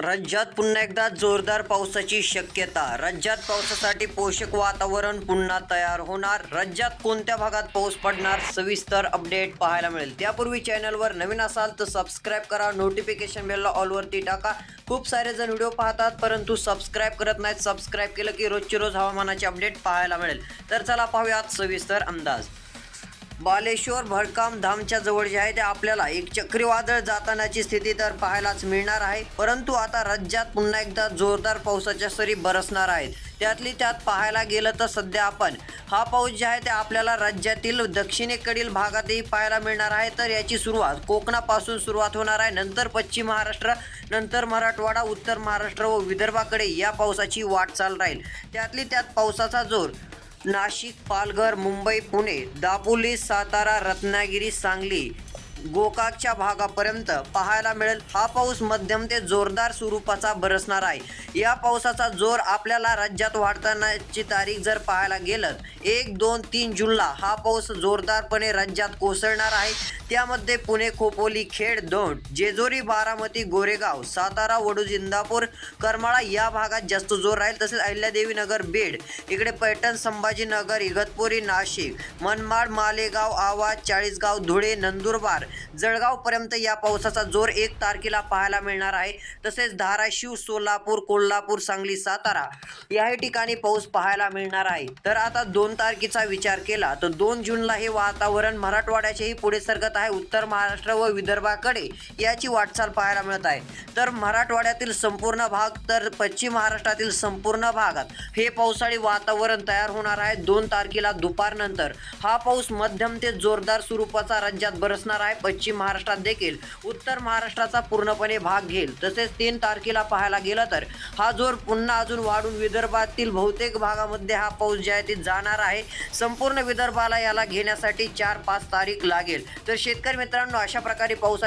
राज्यात पुन्हा एकदा जोरदार पावसाची शक्यता. राज्यात पावसासाठी पोषक वातावरण पुन्हा तयार होणार. राज्यात कोणत्या भागात पाऊस पडणार? सविस्तर अपडेट पाहायला मिळेल. त्यापूर्वी चॅनलवर नवीन असाल तर सबस्क्राईब करा. नोटिफिकेशन बेलला ऑलवरती टाका. खूप सारे जण व्हिडिओ पाहतात परंतु सबस्क्राईब करत नाहीत. सबस्क्राईब केलं की रोजची रोज हवामानाचे अपडेट पाहायला मिळेल. तर चला पाहूयात सविस्तर अंदाज. बालेश्वर भडकाम धामच्या जवळ जे आहे ते आपल्याला एक चक्रीवादळ जातानाची स्थिती तर पाहायलाच मिळणार आहे. परंतु आता राज्यात पुन्हा एकदा जोरदार पावसाच्या सरी बरसणार आहेत. त्यातली त्यात पाहायला गेलं तर सध्या आपण हा पाऊस जे आहे ते आपल्याला राज्यातील दक्षिणेकडील भागातही पाहायला मिळणार आहे. तर याची सुरुवात कोकणापासून सुरुवात होणार आहे. नंतर पश्चिम महाराष्ट्र नंतर मराठवाडा उत्तर महाराष्ट्र व विदर्भाकडे या पावसाची वाटचाल राहील. त्यातली त्यात पावसाचा जोर नाशिक पालघर मुंबई पुणे दापोली सातारा रत्नागिरी सांगली गोकाकच्या भागापर्यंत पाहायला मिळेल. हा पाऊस मध्यम ते जोरदार स्वरूपाचा बरसणार आहे. या पावसाचा जोर आपल्याला राज्यात वाढतानाची तारीख जर पाहायला गेलं एक दोन तीन जूनला हा पाऊस जोरदारपणे राज्यात कोसळणार आहे. त्यामध्ये पुणे खोपोली खेड दौंड जेजोरी बारामती गोरेगाव सातारा वडू जिंदापूर करमाळा या भागात जास्त जोर राहील. तसेच अहिल्यादेवी नगर बीड इकडे पैठण संभाजीनगर इगतपुरी नाशिक मनमाड मालेगाव आवाज चाळीसगाव धुळे नंदुरबार जळगावपर्यंत या पावसाचा जोर एक तारखेला पाहायला मिळणार आहे. तसेच धाराशिव सोलापूर कोल्हापूर सांगली सातारा याही ठिकाणी पाऊस पाहायला मिळणार आहे. तर आता दोन तारखेचा विचार केला तर दोन जूनला हे वातावरण मराठवाड्याचेही पुढे सरकत आहे. उत्तर महाराष्ट्र व विदर्भाकडे याची वाटचाल पाहायला मिळत आहे. तर मराठवाड्यातील संपूर्ण भाग तर पश्चिम महाराष्ट्रातील संपूर्ण भागात हे पावसाळी वातावरण तयार होणार आहे. दोन तारखेला दुपारनंतर हा पाऊस मध्यम ते जोरदार स्वरूपाचा राज्यात बरसणार आहे. पश्चिम महाराष्ट्रात देखील उत्तर महाराष्ट्राचा पूर्णपणे भाग घेईल. तसेच तीन तारखेला पाहायला गेलं तर हा जोर पुन्हा अजून वाढून विदर्भातील बहुतेक भागामध्ये हा पाऊस जे आहे ते जाणार आहे संपूर्ण विदर्भाला याला घेण्यासाठी चार पाच तारीख लागेल. तर शेतकरी मित्रांनो अशा प्रकारे पाऊस